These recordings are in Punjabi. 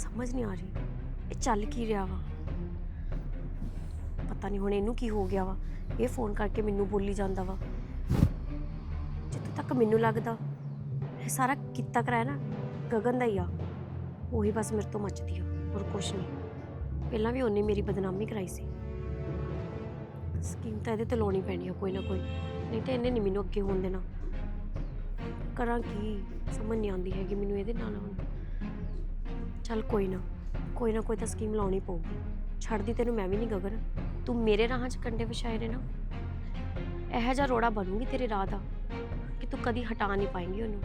ਸਮਝ ਨਹੀਂ ਆ ਰਹੀ। ਇਹ ਚੱਲ ਕੀ ਰਿਹਾ ਵਾ? ਪਤਾ ਨਹੀਂ ਹੁਣ ਇਹਨੂੰ ਕੀ ਹੋ ਗਿਆ ਵਾ। ਇਹ ਫੋਨ ਕਰਕੇ ਮੈਨੂੰ ਬੋਲੀ ਜਾਂਦਾ ਵਾ। ਜਿੱਥੇ ਤੱਕ ਮੈਨੂੰ ਲੱਗਦਾ, ਇਹ ਸਾਰਾ ਕੀਤਾ ਕਰਾਇਆ ਨਾ, ਗਗਨ ਦਾ ਹੀ ਆ। ਉਹੀ ਬਸ ਮੇਰੇ ਤੋਂ ਮੱਚਦੀ ਆ, ਹੋਰ ਕੁਛ ਨਹੀਂ। ਪਹਿਲਾਂ ਵੀ ਉਹਨੇ ਮੇਰੀ ਬਦਨਾਮੀ ਕਰਾਈ ਸੀ। ਸਕੀਮ ਤਾਂ ਇਹਦੇ ਤੇ ਲਾਉਣੀ ਪੈਣੀ ਆ ਕੋਈ ਨਾ ਕੋਈ। ਨਹੀਂ ਤੇ ਇਹਨੇ ਨਹੀਂ ਮੈਨੂੰ ਅੱਗੇ ਹੋਣ ਦੇਣਾ। ਕਰਾਂ ਕੀ? ਸਮਝ ਨਹੀਂ ਆਉਂਦੀ ਹੈਗੀ ਮੈਨੂੰ ਇਹਦੇ ਨਾਲ ਹੁਣ। ਚੱਲ ਕੋਈ ਨਾ ਕੋਈ ਨਾ ਕੋਈ ਤਾਂ ਸਕੀਮ ਲਾਉਣੀ ਪਊਗੀ। ਛੱਡਦੀ ਤੈਨੂੰ ਮੈਂ ਵੀ ਨਹੀਂ ਗਗਨ। ਤੂੰ ਮੇਰੇ ਰਾਹਾਂ 'ਚ ਕੰਡੇ ਵਿਛਾਏ ਨੇ ਨਾ ਇਹੋ ਜਿਹਾ ਰੋੜਾ ਬਣੂਗੀ ਤੇਰੇ ਰਾਹ ਦਾ ਕਿ ਤੂੰ ਕਦੀ ਹਟਾ ਨਹੀਂ ਪਾਏਂਗੀ ਉਹਨੂੰ।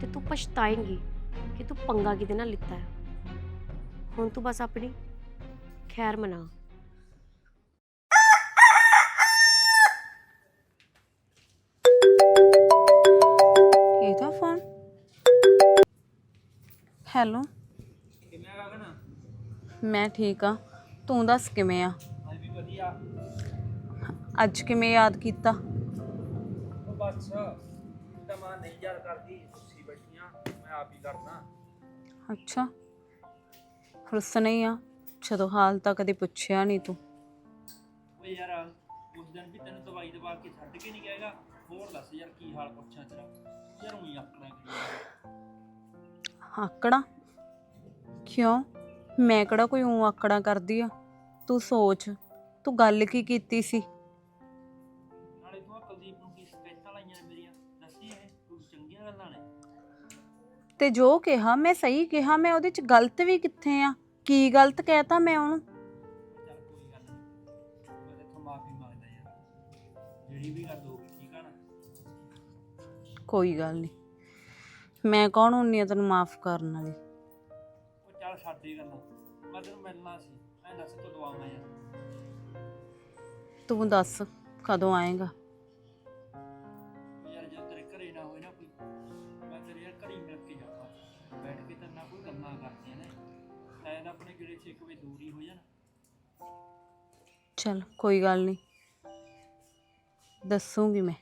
ਤੇ ਤੂੰ ਪਛਤਾਏਂਗੀ ਕਿ ਤੂੰ ਪੰਗਾ ਕਿਹਦੇ ਨਾਲ ਲਿੱਤਾ ਹੈ। ਹੁਣ ਤੂੰ ਬਸ ਆਪਣੀ ਖੈਰ ਮਨਾ। ਇਹਦਾ ਫੋਨ? ਹੈਲੋ ਮੈਂ ਠੀਕ ਆ। ਤੂੰ ਦੱਸ ਕਿਵੇਂ ਆ? ਮੈਂ ਵੀ ਵਧੀਆ ਅੱਜ ਕਿਵੇਂ ਯਾਦ ਕੀਤਾ? ਉਹ ਬਸ ਤਾਂ ਮਾਂ ਨਹੀਂ ਯਾਦ ਕਰਦੀ ਤੁਸੀਂ ਬੈਠੀਆਂ ਮੈਂ ਆਪ ਹੀ ਕਰਦਾ ਅੱਛਾ ਹੁਸਨ ਹੀ ਆ। ਜਦੋਂ ਹਾਲ ਤਾਂ ਕਦੇ ਪੁੱਛਿਆ ਨਹੀਂ ਤੂੰ। ਓਏ ਯਾਰ ਉਸ ਦਿਨ ਵੀ ਤੈਨੂੰ ਦਵਾਈ ਦਵਾ ਕੇ ਛੱਡ ਕੇ ਨਹੀਂ ਗਏਗਾ? ਹੋਰ ਦੱਸ ਯਾਰ ਕੀ ਹਾਲ ਪੁੱਛਾਂ ਤੇਰਾ? ਯਾਰ ਉਹੀ ਆਕੜਾ ਕਰੀ ਆਕੜਾ? ਕਿਉਂ? ਮੈਂ ਕਿਹੜਾ ਕੋਈ ਉਂ ਆਕੜਾ ਕਰਦੀ ਆ? ਤੂੰ ਸੋਚ ਤੂੰ ਗੱਲ ਕੀ ਕੀਤੀ ਸੀ? ਨਾਲੇ ਤੂੰ ਆਹ ਕੁਲਦੀਪ ਨੂੰ ਕੀ ਸਕੈਚਾਂ ਲਾਈਆਂ ਨੇ ਮੇਰੀਆਂ? ਦੱਸੀ ਇਹ ਕੋਈ ਚੰਗੀਆਂ ਗੱਲਾਂ ਨੇ। ਤੇ ਜੋ ਕਿਹਾ ਮੈਂ ਸਹੀ ਕਿਹਾ ਮੈਂ ਉਹਦੇ ਚ ਗਲਤ ਵੀ ਕਿੱਥੇ ਆ? ਕੀ ਗਲਤ ਕਹਿਤਾ ਮੈਂ ਉਹਨੂੰ? ਚੱਲ ਕੋਈ ਗੱਲ ਨਹੀਂ ਮੈਂ ਤੇਥੋਂ ਮਾਫੀ ਮੰਗਦਾ ਯਾਰ। ਜਿਹੜੀ ਵੀ ਗੱਲ ਹੋ ਗਈ ਠੀਕ ਆ ਨਾ? ਕੋਈ ਗੱਲ ਨਹੀਂ ਮੈਂ ਕੌਣ ਹੁੰਨੀ ਆ ਤੈਨੂੰ ਮਾਫ ਕਰਨ ਵਾਲੀ? ਚੱਲ ਛੱਡ ਇਹ ਗੱਲਾਂ ਮੈਂ ਤੈਨੂੰ ਮਿਲਣਾ ਸੀ। ਐਂ ਦੱਸ ਕਦੋਂ ਆਵਾਂ ਯਾਰ। ਤੂੰ ਦੱਸ ਕਦੋਂ ਆਏਗਾ? ਯਾਰ ਜਦ ਤੇਰੇ ਘਰੇ ਨਾ ਹੋਏ ਨਾ ਕੋਈ ਮੈਂ ਤੇਰੇ ਯਾਰ ਘਰੇ ਹੀ ਮਿਲ ਕੇ ਜਾਵਾਂ। ਬੈਠ ਕੇ ਤੇਰੇ ਨਾਲ ਕੋਈ ਗੱਲਾਂ ਕਰਦੀਆਂ ਨੇ। ਸ਼ਾਇਦ ਆਪਣੇ ਗਿਲੇ ਛੇਕ ਵੇ ਦੂਰ ਹੀ ਜਾਣ। ਚਲ ਕੋਈ ਗੱਲ ਨਹੀਂ। ਦੱਸੂਗੀ ਮੈਂ।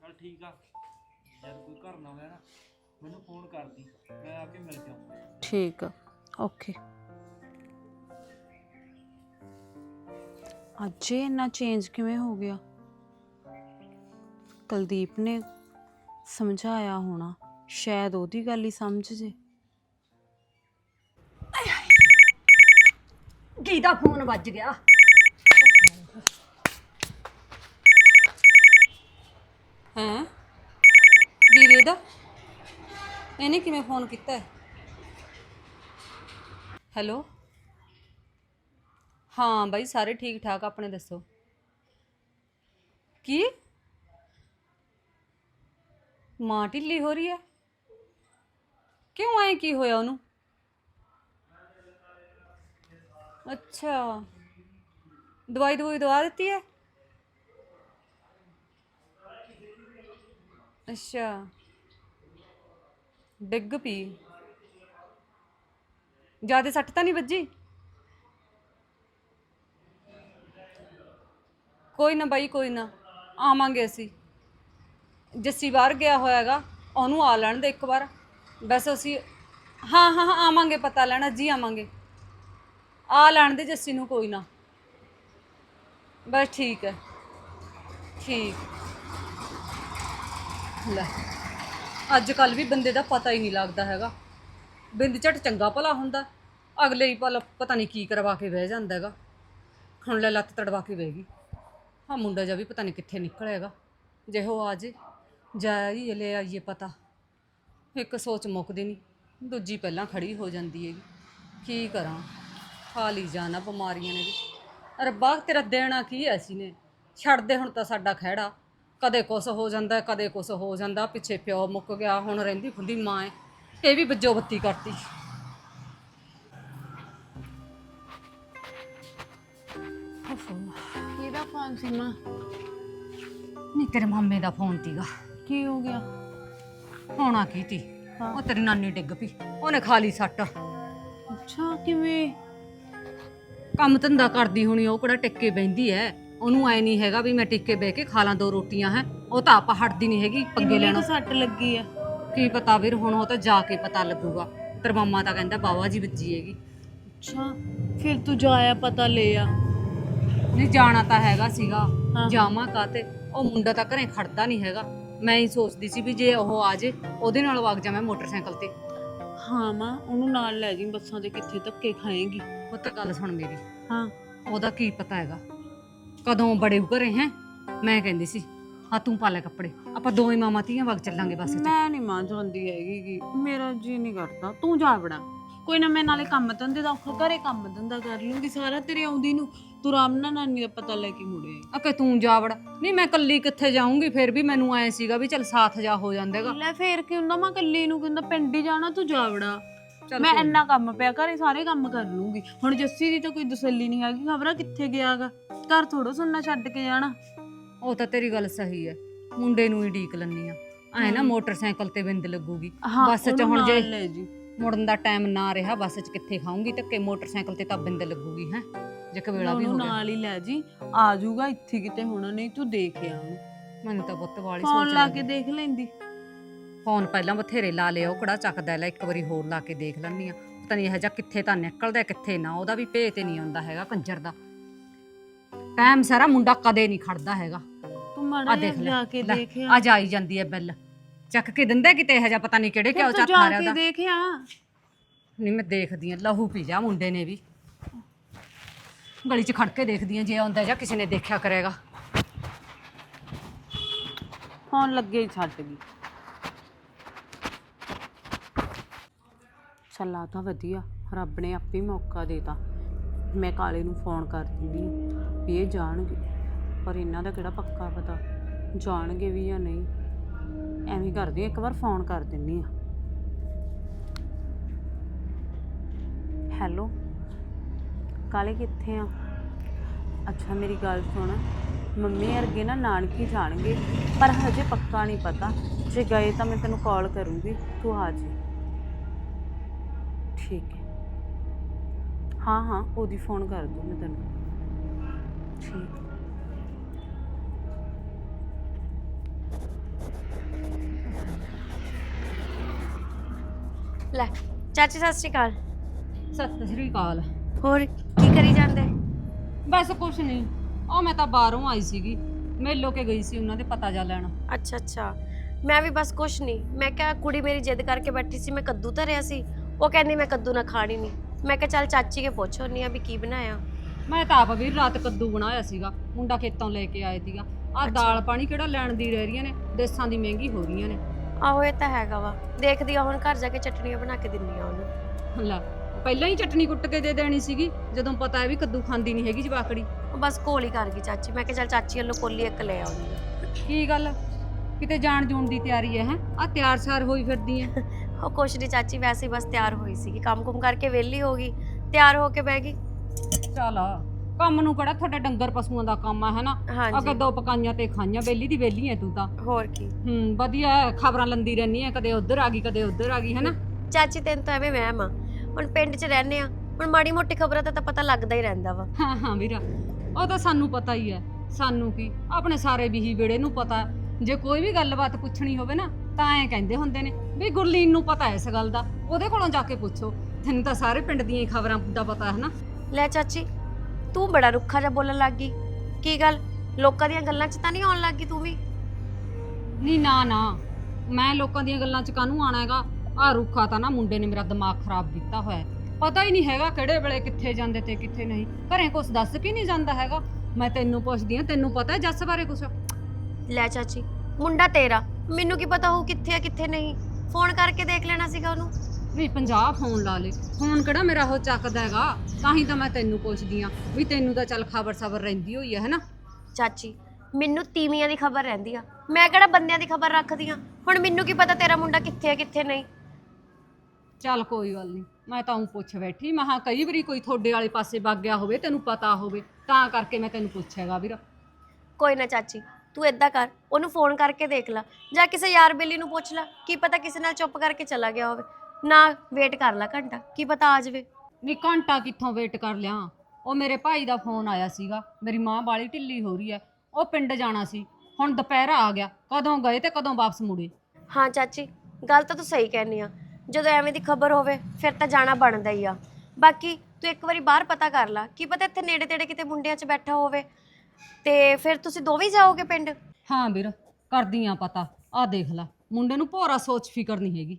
ਚਲ ਠੀਕ ਆ। ਜਦ ਕੋਈ ਘਰ ਨਾ ਹੋਇਆ ਨਾ ਮੈਨੂੰ ਫੋਨ ਕਰਦੀ। ਮੈਂ ਆ ਕੇ ਮਿਲ ਜਾਊਂਗਾ ਠੀਕ ਆ ਓਕੇ ਅੱਜ ਇਹ ਇੰਨਾ ਚੇਂਜ ਕਿਵੇਂ ਹੋ ਗਿਆ? ਕੁਲਦੀਪ ਨੇ ਸਮਝਾਇਆ ਹੋਣਾ ਸ਼ਾਇਦ ਉਹਦੀ ਗੱਲ ਹੀ ਸਮਝ ਜੇ। ਕਿਹਦਾ ਫੋਨ ਵੱਜ ਗਿਆ? ਹੈਂ? ਵੀਰੇ ਦਾ? ਇਹਨੇ ਕਿਵੇਂ ਫੋਨ ਕੀਤਾ ਹੈ? ਹੈਲੋ? ਹਾਂ ਬਾਈ, ਸਾਰੇ ਠੀਕ ਠਾਕ, ਆਪਣੇ ਦੱਸੋ। ਕੀ? ਮਾਂ ਢਿੱਲੀ ਹੋ ਰਹੀ ਹੈ ਕਿਉਂ ਆਏ ਕੀ ਹੋਇਆ ਉਹਨੂੰ? ਅੱਛਾ। ਦਵਾਈ ਦਵਾਈ ਦਵਾ ਦਿੱਤੀ ਹੈ? ਅੱਛਾ। ਡਿੱਗ ਪੀ ਜ਼ਿਆਦਾ ਸੱਟ ਤਾਂ ਨਹੀਂ ਵੱਜੀ? ਕੋਈ ਨਾ ਬਾਈ, ਕੋਈ ਨਾ। ਆਵਾਂਗੇ ਅਸੀਂ। ਜੱਸੀ ਬਾਹਰ ਗਿਆ ਹੋਇਆਗਾ ਉਹਨੂੰ ਆ ਲੈਣ ਦੇ ਇੱਕ ਵਾਰ। ਬਸ ਅਸੀਂ, ਹਾਂ ਹਾਂ ਹਾਂ, ਆਵਾਂਗੇ, ਪਤਾ ਲੈਣਾ ਜੀ ਆਵਾਂਗੇ। ਆ ਲੈਣ ਦੇ ਜੱਸੀ ਨੂੰ ਕੋਈ ਨਾ। ਬਸ ਠੀਕ ਹੈ। ਠੀਕ। ਲੈ। ਅੱਜ ਕੱਲ ਵੀ ਬੰਦੇ ਦਾ ਪਤਾ ਹੀ ਨਹੀਂ ਲੱਗਦਾ ਹੈਗਾ। ਬਿੰਦ ਝਟ ਚੰਗਾ ਭਲਾ ਹੁੰਦਾ। ਅਗਲੇ ਹੀ ਭਲਾ ਪਤਾ ਨਹੀਂ ਕੀ ਕਰਵਾ ਕੇ ਬਹਿ ਜਾਂਦਾ ਹੈਗਾ। ਹੁਣ ਲੈ ਲੱਤ ਤੜਵਾ ਕੇ ਬਹਿ ਗਈ। ਹਾਂ ਮੁੰਡਾ ਜਾ ਵੀ ਪਤਾ ਨਹੀਂ ਕਿੱਥੇ ਨਿਕਲੇਗਾ ਜੇ ਉਹ ਆ ਜੇ ਜਾਇਆ ਹੀ ਲੈ ਆਈਏ ਪਤਾ। ਇੱਕ ਸੋਚ ਮੁੱਕਦੀ ਨਹੀਂ। ਦੂਜੀ ਪਹਿਲਾਂ ਖੜੀ ਹੋ ਜਾਂਦੀ ਹੈਗੀ। ਕੀ ਕਰਾਂ? ਖਾ ਲਈ ਜਾਣਾ ਬਿਮਾਰੀਆਂ ਨੇ ਵੀ। ਰੱਬਾ, ਤੇਰਾ ਦੇਣਾ ਕੀ ਐ ਸੀ ਨੇ? ਛੱਡ ਦੇ ਹੁਣ ਤਾਂ ਸਾਡਾ ਖਹਿੜਾ। ਕਦੇ ਕੁਛ ਹੋ ਜਾਂਦਾ ਕਦੇ ਕੁਛ ਹੋ ਜਾਂਦਾ ਪਿੱਛੇ ਪਿਓ ਮੁੱਕ ਗਿਆ ਹੁਣ ਰਹਿੰਦੀ ਖੁੰਦੀ ਮਾਂ ਏ ਇਹ ਵੀ ਬੱਜੋ ਬੱਤੀ ਕਰਤੀ। ਕਿਹਦਾ ਫੋਨ ਸੀ ਮਾਂ? ਨਹੀਂ ਤੇਰੇ ਮਾਮੇ ਦਾ ਫੋਨ ਤੀਗਾ ਕੀ ਹੋ ਗਿਆ? ਹੋਣਾ ਕੀ ਤੀ। ਉਹ ਤੇਰੀ ਨਾਨੀ ਡਿੱਗ ਪਈ ਉਹਨੇ ਖਾ ਲਈ ਸੱਟ। ਅੱਛਾ ਕਿਵੇਂ? ਕੰਮ ਧੰਦਾ ਕਰਦੀ ਹੋਣੀ ਉਹ ਕਿਹੜਾ ਟਿੱਕੇ ਬੈੰਦੀ ਐ। ਉਹਨੂੰ ਐ ਨਹੀਂ ਹੈਗਾ ਵੀ ਮੈਂ ਟਿੱਕੇ ਬਹਿ ਕੇ ਖਾ ਲਾਂ ਦੋ ਰੋਟੀਆਂ ਹੈ। ਉਹ ਤਾਂ ਆਪ ਹਟਦੀ ਨਹੀਂ ਹੈਗੀ ਪੱਗੇ ਲੈਣੋਂ। ਸੱਟ ਲੱਗੀ ਆ? ਕੀ ਪਤਾ ਵੀਰ ਹੁਣ ਉਹ ਤਾਂ ਜਾ ਕੇ ਪਤਾ ਲੱਗੂਗਾ। ਤੇਰਾ ਮਾਮਾ ਤਾਂ ਕਹਿੰਦਾ ਬਾਵਾ ਜੀ ਵੱਜੀ ਹੈਗੀ। ਅੱਛਾ ਫਿਰ ਤੂੰ ਜਾਇਆ ਪਤਾ ਲੈ ਆ। ਨਹੀਂ ਜਾਣਾ ਤਾਂ ਹੈਗਾ ਸੀਗਾ। ਹਾਂ। ਜਾਵਾਂ ਕਾਤੇ ਉਹ ਮੁੰਡਾ ਤਾਂ ਘਰੇ ਖੜਦਾ ਨਹੀਂ ਹੈਗਾ। ਮੈਂ ਹੀ ਸੋਚਦੀ ਸੀ ਵੀ ਜੇ ਉਹ ਆ ਜੇ ਉਹਦੇ ਨਾਲ ਵਗ ਜਾ ਮੈਂ ਮੋਟਰਸਾਈਕਲ ਤੇ। ਹਾਂ ਮਾਂ ਉਹਨੂੰ ਨਾਲ ਲੈ ਜੀ ਬੱਸਾਂ ਤੇ ਕਿੱਥੇ ਧੱਕੇ ਖਾਏਗੀ। ਉਹ ਤਾਂ ਗੱਲ ਸੁਣ ਮੇਰੀ। ਹਾਂ। ਉਹਦਾ ਕੀ ਪਤਾ ਹੈਗਾ? ਕਦੋਂ ਬੜੇ ਘਰੇ ਹੈ? ਮੈਂ ਕਹਿੰਦੀ ਸੀ ਆ ਤੂੰ ਪਾ ਲੈ ਕੱਪੜੇ ਆਪਾਂ ਦੋਵੇਂ ਮਾਮਾ ਧੀਆਂ ਵਗ ਚੱਲਾਂਗੇ ਬੱਸ 'ਚ ਮੈਂ ਨਹੀਂ ਮਾਂ ਜਾਂਦੀ ਹੈਗੀ ਗੀ। ਮੇਰਾ ਜੀ ਨਹੀਂ ਕਰਦਾ ਤੂੰ ਜਾ ਬੜਾ ਕੋਈ ਨਾ ਮੈਂ ਨਾਲੇ ਕੰਮ ਧੰਦੇ ਦਾ ਔਖਾ ਘਰੇ ਕੰਮ ਧੰਦਾ ਕਰ ਲੂੰਗੀ ਸਾਰਾ ਤੇਰੇ ਆਉਂਦੀ ਨੂੰ ਤੂੰ ਰਾਮ ਨਾਲ ਨਾਨੀ ਦਾ ਪਤਾ ਲੈ ਕੇ ਮੁੜੇ। ਅਕੇ ਤੂੰ ਜਾ ਵੜ। ਨਹੀਂ ਮੈਂ ਕੱਲੀ ਕਿੱਥੇ ਜਾਊਂਗੀ ਫਿਰ ਵੀ ਮੈਨੂੰ ਐ ਸੀਗਾ ਵੀ ਚੱਲ ਸਾਥ ਜਾ ਹੋ ਜਾਂਦਾਗਾ ਲੈ ਫੇਰ ਕੀ ਹੁੰਦਾ ਮੈਂ ਕੱਲੀ ਨੂੰ ਕਹਿੰਦਾ ਪਿੰਡ ਹੀ ਜਾਣਾ ਤੂੰ ਜਾ ਚੱਲ ਮੈਂ ਇੰਨਾ ਕੰਮ ਪਿਆ ਘਰੇ ਸਾਰੇ ਕੰਮ ਕਰ ਲੂੰਗੀ। ਹੁਣ ਜੱਸੀ ਦੀ ਤਾਂ ਕੋਈ ਤਸੱਲੀ ਨਹੀਂ ਹੈਗੀ ਖਬਰਾਂ ਕਿੱਥੇ ਗਿਆਗਾ? ਘਰ ਥੋੜੋ ਸੁਣਨਾ ਛੱਡ ਕੇ ਜਾਣਾ। ਉਹ ਤਾਂ ਤੇਰੀ ਗੱਲ ਸਹੀ ਹੈ ਮੁੰਡੇ ਨੂੰ ਹੀ ਢੀਕ ਲੰਨੀ ਆ। ਐ ਨਾ। ਮੋਟਰਸਾਈਕਲ ਤੇ ਬਿੰਦ ਲੱਗੂਗੀ। ਹਾਂ ਬੱਸ 'ਚ ਉਹਨੂੰ ਹੁਣ ਜੇ- ਨਾਲ ਲੈ ਜੀ। ਮੁੜਨ ਦਾ ਟਾਈਮ ਨਾ ਰਿਹਾ ਬੱਸ 'ਚ ਕਿੱਥੇ ਖਾਊਂਗੀ ਧੱਕੇ ਮੋਟਰਸਾਈਕਲ ਤੇ ਤਾਂ ਬਿੰਦ ਲੱਗੂਗੀ ਹੈ? ਜੇ ਕਵੇਲਾ ਵੀ ਹੋ ਉਹਨੂੰ ਗਿਆ। ਨਾਲ ਹੀ ਲੈ ਜੀ ਆ ਜਾਊਗਾ ਇੱਥੇ ਕਿਤੇ ਹੋਣਾ ਨਹੀਂ ਤੂੰ ਦੇਖ ਆ ਉਹਨੂੰ ਮੈਨੂੰ ਤਾਂ ਪੁੱਤ ਵਾਲੀ ਫੋਨ ਸੋਚ ਲਾ ਲੱਗੀ। ਕੇ ਦੇਖ ਲੈਂਦੀ। ਫੋਨ ਪਹਿਲਾਂ ਬਥੇਰੇ ਲਾ ਲਿਆ ਉਹ ਕਿਹੜਾ ਚੱਕਦਾ ਲੈ ਇੱਕ ਵਾਰੀ ਹੋਰ ਲਾ ਕੇ ਦੇਖ ਲੈਣੀ ਆ ਪਤਾ ਨਹੀਂ ਇਹ ਜਿਹਾ ਕਿੱਥੇ ਤਾਂ ਨਿਕਲਦਾ ਕਿੱਥੇ ਨਾ ਉਹਦਾ ਵੀ ਭੇਤ ਹੀ ਨਹੀਂ ਆਉਂਦਾ ਹੈਗਾ ਕੰਜਰ ਦਾ। ਟਾਈਮ ਸਾਰਾ ਮੁੰਡਾ ਕਦੇ ਨਹੀਂ ਖੜਦਾ ਹੈਗਾ। ਤੂੰ ਮਾੜਾ ਆ ਜਿਹਾ ਦੇਖ ਲੈ ਜਾ ਕੇ ਲੈ, ਦੇਖ ਆ ਜਾਈ ਜਾਂਦੀ ਹੈ ਬਿੱਲ। ਚੱਕ ਕੇ ਦਿੰਦਾ ਕਿਤੇ ਇਹ ਜਿਹਾ ਪਤਾ ਨਹੀਂ ਕਿਹੜੇ ਕਿਉਂ ਤੂੰ ਚੱਕ ਆ ਜਾ ਰਿਹਾ ਕੇ ਉਹਦਾ। ਦੇਖ ਆ ਨਹੀਂ ਮੈਂ ਦੇਖਦੀ ਆ ਲਹੂ ਪੀ ਜਾ ਮੁੰਡੇ ਨੇ ਵੀ। ਗਲੀ 'ਚ ਖੜ ਕੇ ਦੇਖਦੀ ਆ ਜੇ ਆਉਂਦਾ ਜਾਂ ਕਿਸੇ ਨੇ ਦੇਖਿਆ ਕਰੇਗਾ। ਫੋਨ ਲੱਗੇ ਹੀ ਛੱਡ ਗਈ। ਚੱਲ ਆ ਤਾਂ ਵਧੀਆ। ਰੱਬ ਨੇ ਆਪੇ ਹੀ ਮੌਕਾ ਦੇਤਾ। ਮੈਂ ਕਾਲੇ ਨੂੰ ਫੋਨ ਕਰ ਦਿੰਦੀ ਹਾਂ ਵੀ ਇਹ ਜਾਣਗੇ ਪਰ ਇਹਨਾਂ ਦਾ ਕਿਹੜਾ ਪੱਕਾ ਪਤਾ? ਜਾਣਗੇ ਵੀ ਜਾਂ ਨਹੀਂ? ਐਵੇਂ ਕਰਦੀ ਹਾਂ, ਇੱਕ ਵਾਰ ਫੋਨ ਕਰ ਦਿੰਦੀ ਹਾਂ। ਹੈਲੋ ਕਾਲੇ ਕਿੱਥੇ ਆ? ਅੱਛਾ ਮੇਰੀ ਗੱਲ ਸੁਣ। ਮੰਮੀ ਅਰਗੇ ਨਾ ਨਾਨਕੀ ਜਾਣਗੇ ਪਰ ਹਜੇ ਪੱਕਾ ਨਹੀਂ ਪਤਾ। ਜੇ ਗਏ ਤਾਂ ਮੈਂ ਤੈਨੂੰ ਕਾਲ ਕਰੂੰਗੀ। ਤੂੰ ਆ ਜੀ ਠੀਕ ਹੈ। ਹਾਂ ਹਾਂ ਉਹਦੀ ਫੋਨ ਕਰ ਦੂੰ ਮੈਂ ਤੈਨੂੰ। ਠੀਕ। ਲੈ ਚਾਚੀ ਸਤਿ ਸ਼੍ਰੀ ਅਕਾਲ। ਸਤਿ ਸ੍ਰੀ ਅਕਾਲ। ਹੋਰ ਕੀ ਕਰੀ ਜਾਂਦੇ? ਬਸ ਕੁਛ ਨਹੀਂ ਉਹ ਮੈਂ ਤਾਂ ਬਾਹਰੋਂ ਆਈ ਸੀਗੀ। ਮੇਲੋ ਕੇ ਗਈ ਸੀ ਉਹਨਾਂ ਦੇ ਪਤਾ ਜਾ ਲੈਣ। ਅੱਛਾ ਅੱਛਾ। ਮੈਂ ਵੀ ਬਸ ਕੁਛ ਨਹੀਂ ਮੈਂ ਕਿਹਾ ਕੁੜੀ ਮੇਰੀ ਜਿੱਦ ਕਰਕੇ ਬੈਠੀ ਸੀ ਮੈਂ ਕੱਦੂ ਧਰਿਆ ਸੀ। ਉਹ ਕਹਿੰਦੀ ਮੈਂ ਕੱਦੂ ਨਾ ਖਾਣੀ ਨਹੀਂ ਮੈਂ ਕਿਹਾ ਚੱਲ ਚਾਚੀ ਕੇ ਪੁੱਛ ਹੁੰਨੀ ਆ ਵੀ ਕੀ ਬਣਾਇਆ। ਮੈਂ ਤਾਂ ਆਪ ਵੀ ਰਾਤ ਕੱਦੂ ਬਣਾਇਆ ਸੀਗਾ ਮੁੰਡਾ ਖੇਤੋਂ ਲੈ ਕੇ ਆਏ ਸੀਗਾ। ਆ। ਦਾਲ ਪਾਣੀ ਕਿਹੜਾ ਲੈਣ ਦੀ ਰਹਿ ਰਹੀਆਂ ਨੇ ਦੇਸਾਂ ਦੀ ਮਹਿੰਗੀ ਹੋ ਰਹੀਆਂ ਨੇ। ਆਹੋ ਇਹ ਤਾਂ ਹੈਗਾ ਵਾ। ਦੇਖਦੀ ਆ ਹੁਣ ਘਰ ਜਾ ਕੇ ਚਟਨੀਆਂ ਬਣਾ ਕੇ ਦਿੰਨੀ ਆ ਉਹਨੂੰ। ਲੈ ਪਹਿਲਾਂ ਹੀ ਚਟਨੀ ਕੁੱਟ ਕੇ ਦੇ ਦੇਣੀ ਸੀਗੀ ਜਦੋਂ ਪਤਾ ਹੈ ਵੀ ਕੱਦੂ ਖਾਂਦੀ ਨਹੀਂ ਹੈਗੀ ਜਵਾਕੜੀ। ਉਹ ਬਸ ਕੋਲ ਹੀ ਕਰ ਗਈ ਚਾਚੀ। ਮੈਂ ਕਿਹਾ ਚੱਲ ਚਾਚੀ ਵੱਲੋਂ ਕੋਲੀ ਇੱਕ ਲੈ ਆਉਂਦੀ ਆ। ਕੀ ਗੱਲ? ਕਿਤੇ ਜਾਣ ਜੂਣ ਦੀ ਤਿਆਰੀ ਹੈ ਹੈ? ਆ ਤਿਆਰ ਸਾਰ ਹੋਈ ਫਿਰਦੀ ਹੈ ਉਹ ਕੁਛ ਨਹੀਂ ਚਾਚੀ ਵੈਸੇ ਹੀ ਬਸ ਤਿਆਰ ਹੋਈ ਸੀਗੀ। ਕੰਮ ਕੁਮ ਕਰਕੇ ਵਿਹਲੀ ਹੋ ਗਈ। ਤਿਆਰ ਹੋ ਕੇ ਬਹਿ ਗਈ। ਚੱਲ ਕੰਮ ਨੂੰ ਕਿਹੜਾ ਤੁਹਾਡੇ ਡੰਗਰ ਪਸ਼ੂਆਂ ਦਾ ਕੰਮ ਆ ਹੈ ਨਾ ਅਗਰ ਹਾਂਜੀ ਦੋ ਪਕਾਈਆਂ ਤੇ ਖਾਈਆਂ ਬੇਲੀ ਦੀ ਬੇਲੀ ਹੈ ਤੂੰ ਤਾਂ। ਹੋਰ ਕੀ। ਹੂੰ ਵਧੀਆ ਖਬਰਾਂ ਲੰਦੀ ਰਹਿਨੀ ਹੈ ਕਦੇ ਉਧਰ ਆ ਗਈ ਕਦੇ ਉਧਰ ਆ ਗਈ ਹੈ ਨਾ ਚਾਚੀ ਤੈਨੂੰ ਤਾਂ ਐਵੇਂ ਵਹਿਮ ਆ। ਹੁਣ ਪਿੰਡ 'ਚ ਰਹਿੰਦੇ ਆ ਹੁਣ ਮਾੜੀ ਮੋਟੀ ਖਬਰਾਂ ਦਾ ਤਾਂ ਪਤਾ ਲੱਗਦਾ ਹੀ ਰਹਿੰਦਾ ਵਾ। ਹਾਂ ਹਾਂ ਵੀਰਾ ਉਹ ਤਾਂ ਸਾਨੂੰ ਪਤਾ ਹੀ ਹੈ ਸਾਨੂੰ ਕੀ ਆਪਣੇ ਸਾਰੇ ਬੀਹੀ ਵੇੜੇ ਨੂੰ ਪਤਾ। ਜੇ ਕੋਈ ਵੀ ਗੱਲਬਾਤ ਪੁੱਛਣੀ ਹੋਵੇ ਨਾ ਤਾਂ ਐਂ ਕਹਿੰਦੇ ਹੁੰਦੇ ਨੇ ਵੀ ਗੁਰਲੀਨ ਨੂੰ ਪਤਾ ਇਸ ਗੱਲ ਦਾ ਉਹਦੇ ਕੋਲੋਂ ਜਾ ਕੇ ਪੁੱਛੋ। ਤੈਨੂੰ ਤਾਂ ਸਾਰੇ ਪਿੰਡ ਦੀਆਂ ਹੀ ਖਬਰਾਂ ਦਾ ਪਤਾ ਹੈ ਨਾ। ਲੈ ਚਾਚੀ ਤੂੰ ਬੜਾ ਰੁੱਖਾ ਜਿਹਾ ਬੋਲਣ ਲੱਗ ਗਈ। ਕੀ ਗੱਲ? ਲੋਕਾਂ ਦੀਆਂ ਗੱਲਾਂ 'ਚ ਤਾਂ ਨਹੀਂ ਆਉਣ ਲੱਗ ਗਈ ਤੂੰ ਵੀ? ਨਹੀਂ ਨਾ ਨਾ। ਮੈਂ ਲੋਕਾਂ ਦੀਆਂ ਗੱਲਾਂ 'ਚ ਕਾਹਨੂੰ ਆਣਾ ਹੈਗਾ? ਆ ਰੁੱਖਾ ਤਾਂ ਨਾ ਮੁੰਡੇ ਨੇ ਮੇਰਾ ਦਿਮਾਗ ਖਰਾਬ ਕੀਤਾ ਹੋਇਆ ਹੈ। ਪਤਾ ਹੀ ਨਹੀਂ ਹੈਗਾ ਕਿਹੜੇ ਵੇਲੇ ਕਿੱਥੇ ਜਾਂਦੇ ਤੇ ਕਿੱਥੇ ਨਹੀਂ। ਘਰੇ ਕੁਛ ਦੱਸ ਕੇ ਨਹੀਂ ਜਾਂਦਾ ਹੈਗਾ। ਮੈਂ ਤੈਨੂੰ ਪੁੱਛਦੀ ਆ ਤੈਨੂੰ ਪਤਾ ਹੈ ਜੱਸ ਬਾਰੇ ਕੁਛ? ਲੈ ਚਾਚੀ ਮੁੰਡਾ ਤੇਰਾ। ਮੈਨੂੰ ਕੀ ਪਤਾ ਉਹ ਕਿੱਥੇ ਆ ਕਿੱਥੇ ਨਹੀਂ। ਫੋਨ ਕਰਕੇ ਦੇਖ ਲੈਣਾ ਸੀਗਾ ਉਹਨੂੰ। ਵੀ 50 ਫੋਨ ਲਾ ਲੇ। ਫੋਨ ਕਿਹੜਾ ਮੇਰਾ ਉਹ ਚੱਕਦਾ ਹੈਗਾ? ਤਾਂ ਹੀ ਤਾਂ ਮੈਂ ਤੈਨੂੰ ਪੁੱਛਦੀ ਆ ਵੀ ਤੈਨੂੰ ਤਾਂ ਚੱਲ ਖਬਰ ਸਬਰ ਰਹਿੰਦੀ ਹੋਈ ਹੈ ਹੈਨਾ ਚਾਚੀ ਮੈਨੂੰ ਤੀਵੀਆਂ ਦੀ ਖਬਰ ਰਹਿੰਦੀ ਆ। ਮੈਂ ਕਿਹੜਾ ਬੰਦਿਆਂ ਦੀ ਖਬਰ ਰੱਖਦੀ ਆ? ਹੁਣ ਮੈਨੂੰ ਕੀ ਪਤਾ ਤੇਰਾ ਮੁੰਡਾ ਕਿੱਥੇ ਆ ਕਿੱਥੇ ਨਹੀਂ। ਚੱਲ ਕੋਈ ਗੱਲ ਨਹੀਂ ਮੈਂ ਤਾਂ ਉਹ ਪੁੱਛ ਬੈਠੀ। ਮਹਾ ਕਈ ਵਾਰੀ ਕੋਈ ਤੁਹਾਡੇ ਵਾਲੇ ਪਾਸੇ ਵਗ ਗਿਆ ਹੋਵੇ ਤੈਨੂੰ ਪਤਾ ਹੋਵੇ। ਤਾਂ ਕਰਕੇ ਮੈਂ ਤੈਨੂੰ ਪੁੱਛਿਆਗਾ ਵੀਰ। ਕੋਈ ਨਾ ਚਾਚੀ ਤੂੰ ਏਦਾਂ ਕਰ ਉਹਨੂੰ ਫੋਨ ਕਰਕੇ ਦੇਖ ਲੈ ਜਾਂ ਕਿਸੇ ਯਾਰ ਬੇਲੀ ਨੂੰ ਪੁੱਛ ਲੈ ਕੀ ਪਤਾ ਕਿਸੇ ਨਾਲ ਚੁੱਪ ਕਰਕੇ ਚਲਾ ਗਿਆ ਹੋਵੇ। ਨਾ ਵੇਟ ਕਰ ਲੈ ਘੰਟਾ ਕੀ ਪਤਾ ਆ ਜਾਵੇ। ਨੀ ਘੰਟਾ ਕਿੱਥੋਂ ਵੇਟ ਕਰ ਲਿਆ? ਉਹ ਮੇਰੇ ਭਾਈ ਦਾ ਫੋਨ ਆਇਆ ਸੀਗਾ ਮੇਰੀ ਮਾਂ ਬਾਲੀ ਢਿੱਲੀ ਹੋ ਰਹੀ ਹੈ ਉਹ ਪਿੰਡ ਜਾਣਾ ਸੀ ਹੁਣ ਦੁਪਹਿਰਾ ਆ ਗਿਆ ਕਦੋਂ ਗਏ ਤੇ ਕਦੋਂ ਵਾਪਸ ਮੁੜੇ? ਹਾਂ ਚਾਚੀ ਗੱਲ ਤਾਂ ਤੂੰ ਸਹੀ ਕਹਿਨੀ ਆ ਜਦੋਂ ਐਵੇਂ ਦੀ ਖਬਰ ਹੋਵੇ ਫਿਰ ਤਾਂ ਜਾਣਾ ਬਣਦਾ ਹੀ ਆ। ਬਾਕੀ ਤੂੰ ਇੱਕ ਵਾਰੀ ਬਾਹਰ ਪਤਾ ਕਰ ਲੈ ਕੀ ਪਤਾ ਇੱਥੇ ਨੇੜੇ ਤੇੜੇ ਕਿਤੇ ਮੁੰਡਿਆਂ 'ਚ ਬੈਠਾ ਹੋਵੇ ਤੇ ਫਿਰ ਤੁਸੀਂ ਦੋਵੇਂ ਜਾਓਗੇ ਪਿੰਡ? ਹਾਂ ਵੀਰ ਕਰਦੀ ਆ ਪਤਾ। ਆ ਦੇਖ ਲੈ ਮੁੰਡੇ ਨੂੰ ਭੋਰਾ ਸੋਚ ਫਿਕਰ ਨਹੀਂ ਹੈਗੀ।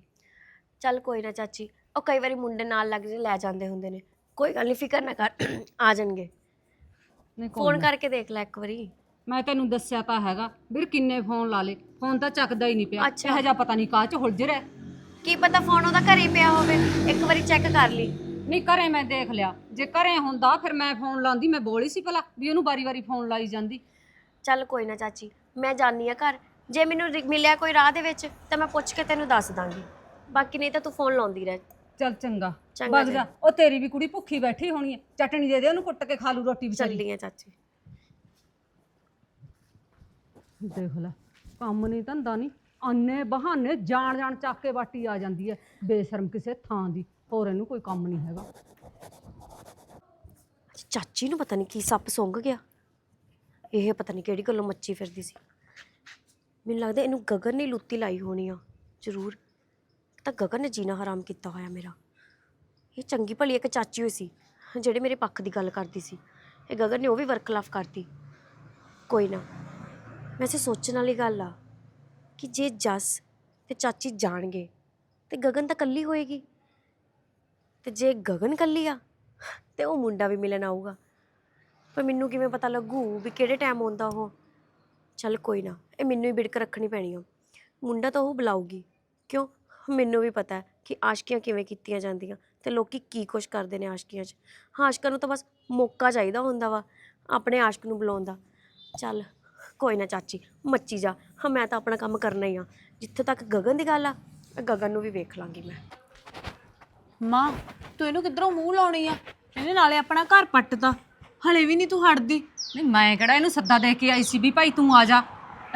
ਚੱਲ ਕੋਈ ਨਾ ਚਾਚੀ ਉਹ ਕਈ ਵਾਰੀ ਮੁੰਡੇ ਨਾਲ ਲੱਗ ਜੇ ਲੈ ਜਾਂਦੇ ਹੁੰਦੇ ਨੇ। ਕੋਈ ਗੱਲ ਨਹੀਂ ਫਿਕਰ ਨਾ ਕਰ ਆ ਜਾਣਗੇ। ਨਹੀਂ ਕੋਈ ਫੋਨ। ਕਰਕੇ ਦੇਖ ਲੈ ਇੱਕ ਵਾਰੀ। ਮੈਂ ਤੈਨੂੰ ਦੱਸਿਆ ਤਾਂ ਹੈਗਾ ਵੀਰ ਕਿੰਨੇ ਫੋਨ ਲਾ ਲੇ ਫੋਨ ਤਾਂ ਚੱਕਦਾ ਹੀ ਨਹੀਂ ਪਿਆ ਅੱਛਾ। ਇਹੋ ਜਿਹਾ ਪਤਾ ਨਹੀਂ ਕਾਹ ਚ ਹੁਲਝ ਰਿਹਾ। ਕੀ ਪਤਾ ਫੋਨ ਉਹਦਾ ਘਰੇ ਪਿਆ ਹੋਵੇ ਇੱਕ ਵਾਰੀ ਚੈੱਕ ਕਰ ਲਈ। ਨਹੀਂ ਘਰੇ ਮੈਂ ਦੇਖ ਲਿਆ। ਜੇ ਘਰੇ ਹੁੰਦਾ ਫਿਰ ਮੈਂ ਫੋਨ ਲਾਉਂਦੀ ਮੈਂ ਬੋਲੀ ਸੀ ਭਲਾ ਵੀ ਉਹਨੂੰ ਵਾਰੀ-ਵਾਰੀ ਫੋਨ ਲਾਈ ਜਾਂਦੀ। ਚੱਲ ਕੋਈ ਨਾ ਚਾਚੀ ਮੈਂ ਜਾਣੀ ਆ ਘਰ। ਜੇ ਮੈਨੂੰ ਰਿ- ਮਿਲਿਆ ਕੋਈ ਰਾਹ ਦੇ ਵਿੱਚ ਤਾਂ ਮੈਂ ਪੁੱਛ ਕੇ ਤੈਨੂੰ ਦੱਸ ਦਾਂਗੀ। ਬਾਕੀ ਨਹੀਂ ਤਾਂ ਤੂੰ ਫੋਨ ਲਾਉਂਦੀ ਰਹਿ। ਚੱਲ ਚੰਗਾ। ਚੰਗਾ ਜਾ। ਉਹ ਤੇਰੀ ਵੀ ਕੁੜੀ ਭੁੱਖੀ ਬੈਠੀ ਹੋਣੀ ਹੈ। ਚਟਣੀ ਦੇ ਦੇ ਉਹਨੂੰ ਕੁੱਟ ਕੇ ਖਾ ਲੂ ਰੋਟੀ ਵਿਚਾਰੀ। ਚੱਲੀ ਆ ਚਾਚੀ। ਦੇਖ ਲੈ ਕੰਮ ਨਹੀਂ ਧੰਦਾ ਨਹੀਂ ਅੰਨੇ ਬਹਾਨੇ ਜਾਣ ਜਾਣ ਚੱਕ ਕੇ ਬਾਟੀ ਆ ਜਾਂਦੀ ਹੈ। ਬੇਸ਼ਰਮ ਕਿਸੇ ਥਾਂ ਦੀ। ਹੋਰ ਇਹਨੂੰ ਕੋਈ ਕੰਮ ਨਹੀਂ ਹੈਗਾ। ਚਾਚੀ ਨੂੰ ਪਤਾ ਨਹੀਂ ਕੀ ਸੱਪ ਸੁੰਘ ਗਿਆ। ਇਹ ਪਤਾ ਨਹੀਂ ਕਿਹੜੀ ਗੱਲੋਂ ਮੱਚੀ ਫਿਰਦੀ ਸੀ। ਮੈਨੂੰ ਲੱਗਦਾ ਇਹਨੂੰ ਗਗਨ ਨੇ ਲੁੱਤੀ ਲਾਈ ਹੋਣੀ ਆ, ਜ਼ਰੂਰ। ਤਾਂ ਗਗਨ ਨੇ ਜੀਣਾ ਹਰਾਮ ਕੀਤਾ ਹੋਇਆ ਮੇਰਾ। ਇਹ ਚੰਗੀ ਭਲੀ ਇੱਕ ਚਾਚੀ ਹੋਈ ਸੀ, ਜਿਹੜੇ ਮੇਰੇ ਪੱਖ ਦੀ ਗੱਲ ਕਰਦੀ ਸੀ। ਇਹ ਗਗਨ ਨੇ ਉਹ ਵੀ ਵਰਕਲਾਫ ਕਰਤੀ। ਕੋਈ ਨਾ ਵੈਸੇ ਸੋਚਣ ਵਾਲੀ ਗੱਲ ਆ ਕਿ ਜੇ ਜਸ ਤੇ ਚਾਚੀ ਜਾਣਗੇ, ਤੇ ਗਗਨ ਤਾਂ ਇਕੱਲੀ ਹੋਏਗੀ। ਤੇ ਜੇ ਗਗਨ ਕੱਲੀ ਆ, ਤੇ ਉਹ ਮੁੰਡਾ ਵੀ ਮਿਲਣ ਆਊਗਾ। ਪਰ ਮੈਨੂੰ ਕਿਵੇਂ ਪਤਾ ਲੱਗੂ ਵੀ ਕਿਹੜੇ ਟਾਈਮ ਆਉਂਦਾ ਉਹ? ਚੱਲ ਕੋਈ ਨਾ, ਇਹ ਮੈਨੂੰ ਹੀ ਬਿੜਕ ਰੱਖਣੀ ਪੈਣੀ ਆ। ਮੁੰਡਾ ਤਾਂ ਉਹ ਬੁਲਾਊਗੀ। ਕਿਉਂ? ਮੈਨੂੰ ਵੀ ਪਤਾ ਹੈ ਕਿ ਆਸ਼ਕੀਆਂ ਕਿਵੇਂ ਕੀਤੀਆਂ ਜਾਂਦੀਆਂ ਤੇ ਲੋਕੀ ਕੀ ਕੁਛ ਕਰਦੇ ਨੇ ਆਸ਼ਕੀਆਂ 'ਚ। ਹਾਂ, ਆਸ਼ਕਾਂ ਨੂੰ ਤਾਂ ਬਸ ਮੌਕਾ ਚਾਹੀਦਾ ਹੁੰਦਾ ਵਾ, ਆਪਣੇ ਆਸ਼ਕ ਨੂੰ ਬੁਲਾਉਣ ਦਾ। ਚੱਲ, ਕੋਈ ਨਾ ਚਾਚੀ, ਮੱਚੀ ਜਾ। ਹਾਂ, ਮੈਂ ਤਾਂ ਆਪਣਾ ਕੰਮ ਕਰਨਾ ਹੀ ਆ। ਜਿੱਥੇ ਤੱਕ ਗਗਨ ਦੀ ਗੱਲ ਆ, ਗਗਨ ਨੂੰ ਵੀ ਵੇਖ ਲਾਂਗੀ ਮੈਂ। ਮਾਂ ਤੂੰ ਇਹਨੂੰ ਕਿੱਧਰੋਂ ਮੂੰਹ ਲਾਉਣੀ ਆ? ਇਹਨੇ ਨਾਲੇ ਆਪਣਾ ਘਰ ਪੱਟਦਾ ਹਲੇ ਵੀ ਨਹੀਂ ਤੂੰ ਹਟਦੀ। ਨਹੀਂ ਮੈਂ ਕਿਹੜਾ ਇਹਨੂੰ ਸੱਦਾ ਦੇ ਕੇ ਆਈ ਸੀ ਵੀ ਭਾਈ ਤੂੰ ਆ ਜਾ।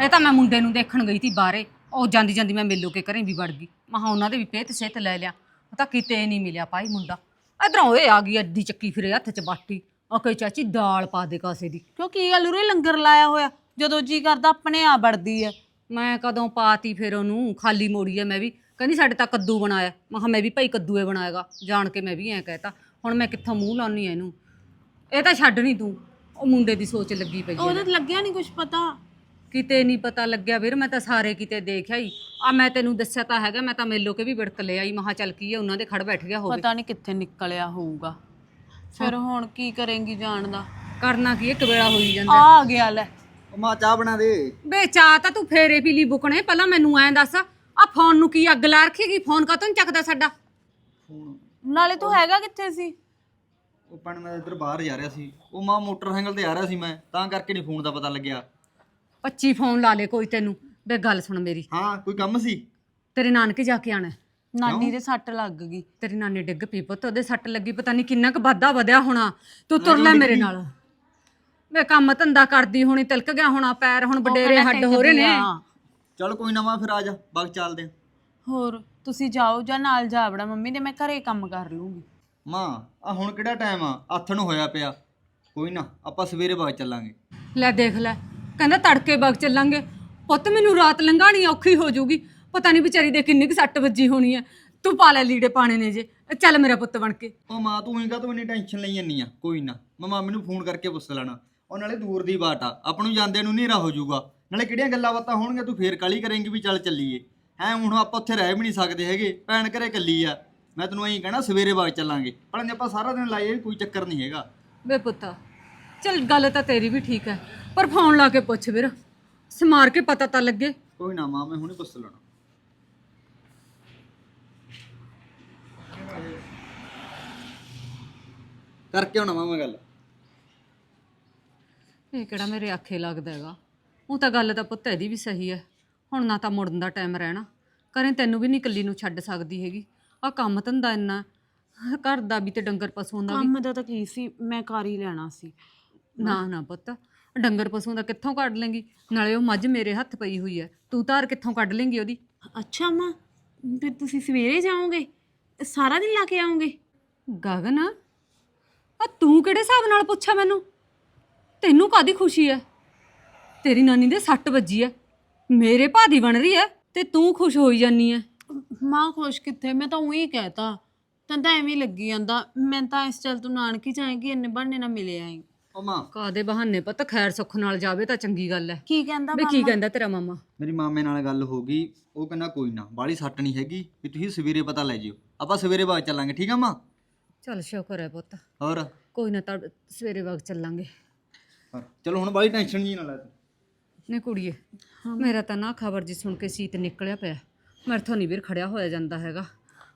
ਇਹ ਤਾਂ ਮੈਂ ਮੁੰਡੇ ਨੂੰ ਦੇਖਣ ਗਈ ਸੀ ਬਾਹਰੇ। ਉਹ ਜਾਂਦੀ ਜਾਂਦੀ ਮੈਂ ਮੇਲੋ ਕੇ ਘਰੇ ਵੀ ਵੜ ਗਈ। ਮਹਾ ਉਹਨਾਂ ਦੇ ਵੀ ਪੇਤ ਸਿੱਤ ਲੈ ਲਿਆ। ਉਹ ਤਾਂ ਕਿਤੇ ਨਹੀਂ ਮਿਲਿਆ ਭਾਈ ਮੁੰਡਾ। ਇਧਰੋਂ ਇਹ ਆ ਗਈ ਅੱਡੀ ਚੱਕੀ ਫਿਰੇ ਹੱਥ 'ਚ ਬਾਟੀ। ਉਹ ਕਹੀ ਚਾਚੀ ਦਾਲ ਪਾ ਦੇ ਕਾਸੇ ਦੀ। ਕਿਉਂ ਕੀ ਗੱਲ ਉਰੇ ਲੰਗਰ ਲਾਇਆ ਹੋਇਆ? ਜਦੋਂ ਜੀ ਕਰਦਾ ਆਪਣੇ ਆ ਵੜਦੀ ਐ। ਮੈਂ ਕਦੋਂ ਪਾਤੀ ਫਿਰ ਉਹਨੂੰ? ਖਾਲੀ ਮੋੜੀ ਐ ਮੈਂ ਵੀ। ਕਹਿੰਦੀ ਸਾਡੇ ਤਾਂ ਕੱਦੂ ਬਣਾਇਆ। ਮੈਂ ਕਿਹਾ ਮੈਂ ਵੀ ਭਾਈ ਕੱਦੂਏ ਬਣਾਏਗਾ। ਜਾਣ ਕੇ ਮੈਂ ਵੀ ਐਂ ਕਹਿਤਾ ਹੁਣ ਮੈਂ ਕਿੱਥੋਂ ਮੂੰਹ ਲਾਉਣੀ ਐ ਇਹਨੂੰ? ਇਹ ਤਾਂ ਛੱਡ ਨਹੀਂ ਤੂੰ। ਉਹ ਮੁੰਡੇ ਦੀ ਸੋਚ ਲੱਗੀ ਪਈ ਐ ਉਹਦੇ ਤਾਂ ਲੱਗਿਆ ਨਹੀਂ ਕੁਝ ਪਤਾ। ਕਿਤੇ ਨਹੀਂ ਪਤਾ ਲੱਗਿਆ ਵੀਰ ਮੈਂ ਤਾਂ ਸਾਰੇ ਕਿਤੇ ਦੇਖਿਆ ਹੀ ਆ ਮੈਂ ਤੈਨੂੰ ਦੱਸਿਆ ਤਾਂ ਹੈਗਾ ਮੈਂ ਤਾਂ ਮੇਲੋ ਕੇ ਵੀ ਵਿੜਕ ਲਿਆ ਹੀ ਮਹਾ ਚੱਲ ਕੀ ਹੈ ਉਹਨਾਂ ਦੇ ਖੜ ਬੈਠ ਗਿਆ ਹੋਵੇ। ਪਤਾ ਨਹੀਂ ਕਿੱਥੇ ਨਿਕਲਿਆ ਹੋਊਗਾ। ਫਿਰ ਹੁਣ ਕੀ ਕਰੇਂਗੀ ਜਾਣ ਦਾ? ਕਰਨਾ ਕੀ ਇੱਕ ਵੇਲਾ ਹੋਈ ਜਾਂਦਾ। ਆ ਗਿਆ ਲੈ। ਮਾਂ ਚਾਹ ਬਣਾ ਦੇ। ਬੇ ਚਾਹ ਤਾਂ ਤੂੰ ਫੇਰੇ ਪੀਲੀ ਬੁਕਣੇ। ਪਹਿਲਾਂ ਮੈਨੂੰ ਐਂ ਦੱਸ ਆ ਫੋਨ ਨੂੰ ਕੀ ਅੱਗ ਲਾ ਰੱਖੇਗੀ? ਫੋਨ ਕਾਤੋਂ ਨੀ ਚੱਕਦਾ ਸਾਡਾ? ਫੋਨ। ਨਾਲੇ ਤੂੰ ਹੈਗਾ ਕਿੱਥੇ ਸੀ? ਉਹ ਪਣ ਮੈਂ ਇੱਧਰ ਬਾਹਰ ਜਾ ਰਿਹਾ ਸੀ। ਉਹ ਮਾਂ ਮੋਟਰਸਾਈਕਲ ਤੇ ਆ ਰਿਹਾ ਸੀ ਮੈਂ ਤਾਂ ਕਰਕੇ ਨਹੀਂ ਫੋਨ ਦਾ ਪਤਾ ਲੱਗਿਆ। 25 ਫੋਨ ਲਾ ਲੇ ਕੋਈ ਤੈਨੂੰ। ਬੇ ਗੱਲ ਸੁਣ ਮੇਰੀ। ਹਾਂ ਕੋਈ ਕੰਮ ਸੀ? ਤੇਰੇ ਨਾਨਕੇ ਜਾ ਕੇ ਆਣਾ। ਨਾਨੀ ਦੇ ਸੱਟ ਲੱਗ ਗਈ। ਤੇਰੀ ਨਾਨੀ ਡਿੱਗ ਪਈ ਪੁੱਤ ਉਹਦੇ ਸੱਟ ਲੱਗੀ ਪਤਾ ਨਹੀਂ ਕਿੰਨਾ ਕੁ ਵਾਧਾ ਵਧਿਆ ਹੋਣਾ। ਤੂੰ ਤੁਰ ਲੈ ਮੇਰੇ ਨਾਲ। ਵੇ ਕੰਮ ਧੰਦਾ ਕਰਦੀ ਹੋਣੀ ਤਿਲਕ ਗਿਆ ਹੋਣਾ ਪੈਰ ਹੁਣ ਵਡੇਰੇ ਹੱਡ ਹੋ ਰਹੇ ਨੇ। ਚਲ ਕੋਈ ਨਾ ਮਾਂ ਫਿਰ ਆ ਜਾ ਬਾਗ ਚੱਲਦੇ ਆਂ। ਹੋਰ ਤੁਸੀਂ ਜਾਓ ਜਾਂ ਨਾਲ ਜਾ ਵੜਾ ਮੰਮੀ ਦੇ ਮੈਂ ਘਰੇ ਕੰਮ ਕਰ ਲੂੰਗੀ ਮਾਂ ਆ ਹੁਣ ਕਿਹੜਾ ਟਾਈਮ ਆ? ਆਥਣ ਹੋਇਆ ਪਿਆ। ਕੋਈ ਨਾ ਆਪਾਂ ਸਵੇਰੇ ਬਾਗ ਚੱਲਾਂਗੇ। ਲੈ ਦੇਖ ਲੈ ਕਹਿੰਦਾ ਤੜਕੇ ਬਾਗ ਚੱਲਾਂਗੇ। ਪੁੱਤ ਮੈਨੂੰ ਰਾਤ ਲੰਘਾਣੀ ਔਖੀ ਹੋ ਜਾਊਗੀ। ਪਤਾ ਨਹੀਂ ਵਿਚਾਰੀ ਦੇ ਕਿੰਨੀ ਕੁ ਸੱਟ ਵੱਜੀ ਹੋਣੀ ਹੈ ਤੂੰ ਪਾ ਲੈ ਲੀੜੇ ਪਾਣੇ ਨੇ ਜੇ। ਚੱਲ ਮੇਰਾ ਪੁੱਤ ਬਣ ਕੇ। ਉਹ ਮਾਂ ਤੂੰ ਇੰਗਾ ਤੂੰ ਇੰਨੀ ਟੈਨਸ਼ਨ ਲਈ ਜੰਨੀ ਆ। ਕੋਈ ਨਾ ਮੈਂ ਮਾਮੀ ਨੂੰ ਫੋਨ ਕਰਕੇ ਪੁੱਛ ਲੈਣਾ। ਉਹ ਨਾਲੇ ਦੂਰ ਦੀ ਬਾਟ ਆ। ਆਪਾਂ ਨੂੰ ਜਾਂਦੇ ਨੂੰ ਹਨੇਰਾ ਹੋ ਜਾਊਗਾ। ਨਾਲੇ ਕਿਹੜੀਆਂ ਗੱਲਾਂ ਬਾਤਾਂ ਹੋਣਗੀਆਂ ਤੂੰ ਫੇਰ ਕਾਲੀ ਕਰੇਂਗੀ ਵੀ ਚੱਲ ਚੱਲੀਏ। ਹੈ ਹੁਣ ਆਪਾਂ ਉੱਥੇ ਰਹਿ ਵੀ ਨਹੀਂ ਸਕਦੇ ਹੈਗੇ ਭੈਣ ਘਰੇ ਕੱਲੀ ਆ। ਮੈਂ ਤੈਨੂੰ ਐਂ ਕਹਿਣਾ ਸਵੇਰੇ ਬਾਗ ਚੱਲਾਂਗੇ। ਪਰ ਜੇ ਆਪਾਂ ਸਾਰਾ ਦਿਨ ਲਾਈਏ ਕੋਈ ਚੱਕਰ ਨਹੀਂ ਹੈਗਾ। ਵੇ ਪੁੱਤ ਚੱਲ ਗੱਲ ਤਾਂ ਤੇਰੀ ਵੀ ਠੀਕ ਹੈ ਪਰ ਫੋਨ ਲਾ ਕੇ ਪੁੱਛ ਵੀਰ। ਸਮਾਰ ਕੇ ਪਤਾ ਤਾਂ ਲੱਗੇ। ਕੋਈ ਨਾ ਮਾਂ ਮੈਂ ਹੁਣੇ ਪੁੱਛ ਲੈਣਾ। ਕਰਕੇ ਆਉਣਾ ਮਾਂ ਮੈਂ ਗੱਲ। ਇਹ ਕਿਹੜਾ ਮੇਰੇ ਆਖੇ ਲੱਗਦਾ ਹੈਗਾ। ਉਹ ਤਾਂ ਗੱਲ ਤਾਂ ਪੁੱਤ ਇਹਦੀ ਵੀ ਸਹੀ ਹੈ ਹੁਣ ਨਾ ਤਾਂ ਮੁੜਨ ਦਾ ਟਾਈਮ ਰਹਿਣਾ। ਕਰੇ ਤੈਨੂੰ ਵੀ ਨਹੀਂ ਇਕੱਲੀ ਨੂੰ ਛੱਡ ਸਕਦੀ ਹੈਗੀ। ਆ ਕੰਮ ਧੰਦਾ ਇੰਨਾ। ਘਰ ਦਾ ਵੀ ਤੇ ਡੰਗਰ ਪਸ਼ੂਆਂ ਦਾ ਵੀ। ਕੰਮ ਦਾ ਤਾਂ ਕੀ ਸੀ? ਮੈਂ ਕਰ ਹੀ ਲੈਣਾ ਸੀ। ਨਾ ਨਾ ਪੁੱਤ। ਡੰਗਰ ਪਸ਼ੂਆਂ ਦਾ ਕਿੱਥੋਂ ਕੱਢ ਲੇਂਗੀ? ਨਾਲੇ ਉਹ ਮੱਝ ਮੇਰੇ ਹੱਥ ਪਈ ਹੋਈ ਹੈ ਤੂੰ ਧਾਰ ਕਿੱਥੋਂ ਕੱਢ ਲੇਂਗੀ ਉਹਦੀ? ਅੱਛਾ ਮਾਂ ਫਿਰ ਤੁਸੀਂ ਸਵੇਰੇ ਜਾਓਗੇ? ਸਾਰਾ ਦਿਨ ਲਾ ਕੇ ਆਓਗੇ? ਗਗਨ ਆ ਤੂੰ ਕਿਹੜੇ ਹਿਸਾਬ ਨਾਲ ਪੁੱਛਿਆ ਮੈਨੂੰ? ਤੈਨੂੰ ਕਾਦੀ ਖੁਸ਼ੀ ਹੈ ਤੇਰੀ ਨਾਨੀ ਦੇ ਸੱਟ ਵੱਜੀ ਹੈ ਮੇਰੇ ਭਾਦੀ ਬਣ ਰਹੀ ਹੈ ਤੇ ਤੂੰ ਖੁਸ਼ ਹੋਈ ਜਾਨੀ ਹੈ ਮਾਂ ਖੁਸ਼ ਕਿੱਥੇ? ਮੈਂ ਤਾਂ ਉਹੀ ਕਹਿਤਾ। ਤੈਨੂੰ ਤਾਂ ਐਵੇਂ ਹੀ ਲੱਗੀ ਜਾਂਦਾ। ਮੈਂ ਤਾਂ ਇਸ ਚੱਲ ਤੂੰ ਨਾਨਕੀ ਜਾਏਂਗੀ ਇੰਨੇ ਬਹਾਨੇ ਨਾਲ ਮਿਲੇ ਆਏਂ। ਉਹ ਮਾਂ। ਕਾਦੇ ਬਹਾਨੇ ਪੁੱਤ? ਖੈਰ ਸੁੱਖ ਨਾਲ ਜਾਵੇ ਤਾਂ ਚੰਗੀ ਗੱਲ ਹੈ ਕੀ ਕਹਿੰਦਾ ਵੀ ਕੀ ਕਹਿੰਦਾ ਤੇਰਾ ਮਾਮਾ? ਮੇਰੀ ਮਾਮੇ ਨਾਲ ਗੱਲ ਹੋ ਗਈ। ਉਹ ਕਹਿੰਦਾ ਕੋਈ ਨਾ ਬਾਲੀ ਸੱਟ ਨਹੀਂ ਹੈਗੀ। ਵੀ ਤੁਸੀਂ ਸਵੇਰੇ ਪਤਾ ਲੈ ਜਿਓ। ਆਪਾਂ ਸਵੇਰੇ ਬਾਅਦ ਚੱਲਾਂਗੇ ਠੀਕ ਆ ਮਾਂ? ਚੱਲ ਸ਼ੁਕਰ ਹੈ ਪੁੱਤ। ਹੋਰ? ਕੋਈ ਨਾ ਤਾਂ ਸਵੇਰੇ ਵਕਤ ਚੱਲਾਂਗੇ। ਚਲੋ ਹੁਣ ਬਾਲੀ ਟੈਨਸ਼ਨ ਜੀ ਨਾ ਲੈ ਤੂੰ। ਨੇ ਕੁੜੀਏ ਮੇਰਾ ਤਾਂ ਨਾ ਖਬਰ ਜੀ ਸੁਣ ਕੇ ਸੀਤ ਨਿਕਲਿਆ ਪਿਆ। ਮੇਰੇ ਤੋਂ ਨਹੀਂ ਵੀਰ ਖੜਿਆ ਹੋਇਆ ਜਾਂਦਾ ਹੈਗਾ।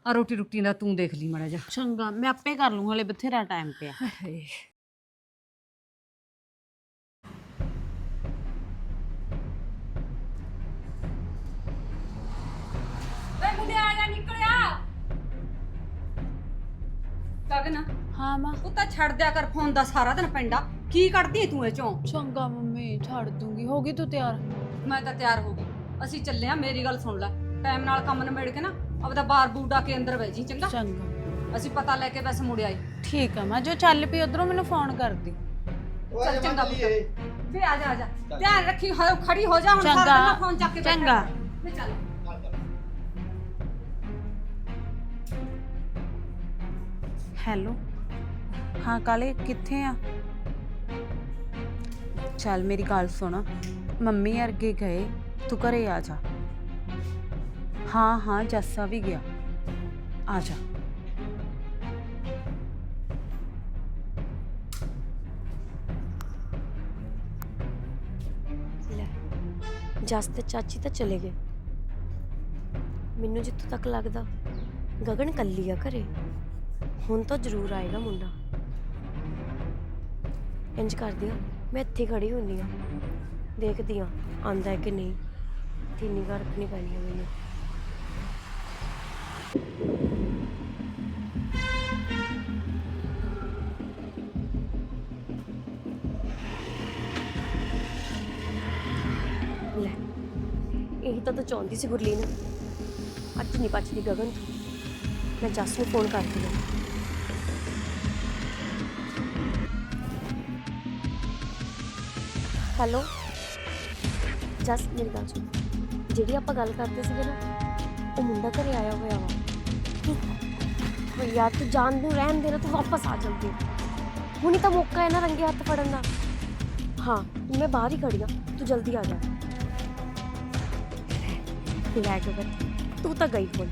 ਆ ਰੋਟੀ ਰੁੱਟੀ ਦਾ ਤੂੰ ਦੇਖ ਲਈ ਮੜਾ ਜਾ ਚੰਗਾ ਮੈਂ ਆਪੇ ਕਰ ਲੂੰ ਹਲੇ ਬਥੇਰਾ ਟਾਈਮ ਪਿਆ। ਗਗਨ ਹਾਂ ਮਾਂ। ਤੂੰ ਤਾਂ ਛੱਡ ਦਿਆ ਕਰ ਫੋਨ ਦਾ ਸਾਰਾ ਦਿਨ ਪੈਂਡਾ ਕੀ ਕੱਢਦੀ ਤੂੰ ਇਹ ਚੋਂ? ਚੰਗਾ ਮੰਮੀ ਛੱਡ ਦੂੰਗੀ। ਹੋ ਗਈ ਤੂੰ ਤਿਆਰ? ਮੈਂ ਤਾਂ ਤਿਆਰ ਹੋ ਗਈ। ਅਸੀਂ ਚੱਲੇ ਆ ਮੇਰੀ ਗੱਲ ਸੁਣ ਲੈ। ਟਾਈਮ ਨਾਲ ਕੰਮ ਨਿਬੇੜ ਕੇ ਨਾ ਆਪਦਾ ਬਾਰ ਬੂਡਾ ਕੇ ਅੰਦਰ ਬਹਿ ਜੀ ਚੰਗਾ? ਚੰਗਾ। ਅਸੀਂ ਪਤਾ ਲੈ ਕੇ ਬਸ ਮੁੜ ਆਈ ਠੀਕ ਆ ਮੈਂ। ਜੋ ਚੱਲ ਪਈ ਉਧਰੋਂ ਮੈਨੂੰ ਫੋਨ ਕਰਦੀ ਚੱਲ ਚੰਗਾ ਪੁੱਤ। ਵੇ ਆ ਜਾ ਆ ਜਾ। ਧਿਆਨ ਰੱਖੀ ਹੋ ਖੜੀ ਹੋ ਜਾ ਹੁਣ ਸਾਰਾ ਚੰਗਾ। ਦਿਨ ਨਾ ਫੋਨ ਚੱਕ ਕੇ ਬੈਠਾ। ਚੰਗਾ। ਚੱਲ। ਹੈਲੋ ਹਾਂ, ਕਾਲੇ, ਕਿੱਥੇ ਆ? ਚੱਲ, ਮੇਰੀ ਗੱਲ ਸੁਣ। ਮੰਮੀ ਅਰਗੇ ਗਏ, ਤੂੰ ਘਰੇ ਆ ਜਾ। ਹਾਂ ਹਾਂ, ਜੱਸਾ ਵੀ ਗਿਆ। ਆ ਜਾ। ਲੈ, ਜਸ ਤੇ ਚਾਚੀ ਤਾਂ ਚਲੇ ਗਏ। ਮੈਨੂੰ ਜਿੱਥੋਂ ਤੱਕ ਲੱਗਦਾ, ਗਗਨ ਕੱਲੀ ਆ ਘਰੇ। ਹੁਣ ਤਾਂ ਜ਼ਰੂਰ ਆਏਗਾ ਮੁੰਡਾ। ਇੰਜ ਕਰਦੀ ਆ ਮੈਂ ਇੱਥੇ ਖੜੀ ਹੁੰਨੀ ਆ ਦੇਖਦੀ ਆ ਆਂਦਾ ਕਿ ਨਹੀਂ। ਤੀਨੀ ਘਰ ਰੱਖਣੀ ਪੈਣੀ ਆ ਮੈਨੂੰ। ਲੈ, ਇਹੀ ਤਾਂ ਤੂੰ ਚਾਹੁੰਦੀ ਸੀ ਗੁਰਲੀਨ? ਅੱਜ ਨਹੀਂ ਬਚਦੀ ਗਗਨ ਤੋਂ। ਮੈਂ ਜੱਸ ਨੂੰ ਫੋਨ ਕਰਦੀ ਹਾਂ। ਹੈਲੋ। ਜਸ ਮੇਰੀ ਗੱਲ ਸੁਣ। ਜਿਹੜੀ ਆਪਾਂ ਗੱਲ ਕਰਦੇ ਸੀਗੇ ਨਾ, ਉਹ ਮੁੰਡਾ ਘਰੇ ਆਇਆ ਹੋਇਆ ਵਾ। ਤੂੰ ਯਾਰ, ਤੂੰ ਜਾਣ ਨੂੰ ਰਹਿਣ ਦੇ ਨਾ, ਤੂੰ ਵਾਪਸ ਆ ਜਲਦੀ ਹੁਣੀ ਤਾਂ ਮੌਕਾ ਹੈ ਨਾ ਰੰਗੇ ਹੱਥ ਫੜਨ ਦਾ। ਹਾਂ, ਮੈਂ ਬਾਹਰ ਹੀ ਖੜੀ ਆ, ਤੂੰ ਜਲਦੀ ਆ ਜਾ। ਲੈ ਗਗਨ ਤੂੰ ਤਾਂ ਗਈ ਹੁਣ